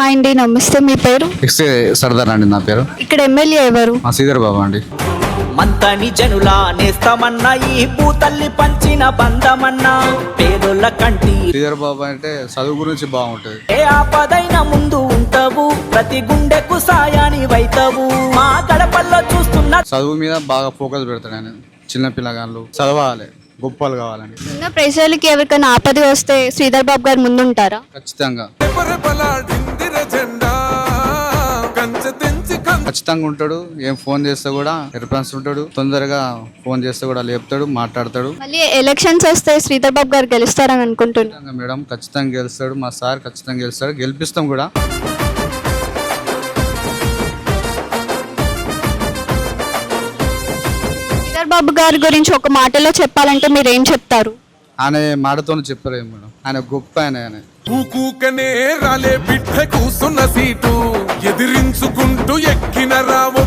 Hi అండి నమస్తే. మీ పేరు? సర్దార్ అండి నా పేరు. ఇక్కడ ఎమ్మెల్యే ఎవరు? మా శ్రీధర్ బాబు అండి. మంతని జనులా నేస్తమన్న ఈ భూతల్లి పంచిన బంధమన్నా పేదోళ్ళ కంటి. శ్రీధర్ బాబు అంటే చదువు గురించి బాగుంటుంది. ఏ ఆపదైన ముందు ఉంటావు ప్రతి గుండెకు సాయాని వైతవు. మా గడపల్లో చూస్తున్న చదువు మీద బాగా ఫోకస్ పెడతాడు ఆయన చిన్న పిల్లగాళ్ళు చదవాలి. గొప్పలు కావాలని చిన్న ప్రజలకి ఎవరికైనా ఆపద వస్తే శ్రీధర్ బాబు గారు ముందుంటారా? ఖచ్చితంగా. ఖచ్చితంగా ఉంటాడు. ఏం ఫోన్ చేస్తే కూడా రెస్పాన్స్ ఉంటాడు. తొందరగా ఫోన్ చేస్తే కూడా లేపుతాడు మాట్లాడతాడు. మళ్ళీ ఎలక్షన్స్ వస్తే శ్రీధర్ బాబు గారు గెలుస్తారని అనుకుంటున్నాను ఖచ్చితంగా మేడం ఖచ్చితంగా గెలుస్తాడు. మా సార్ ఖచ్చితంగా గెలుస్తాడు. గెలిపిస్తాం కూడా. శ్రీధర్ బాబు గారి గురించి ఒక మాటలో చెప్పాలంటే మీరు ఏం చెప్తారు? ఆయన మాటతోనే చెప్పలేము మేడం. ఆయన గొప్ప ఆయన ఆయన. కూకనే రాలే బిడ్డ కూసున్న సీటు. ఎదిరించుకుంటూ ఎక్కిన రావు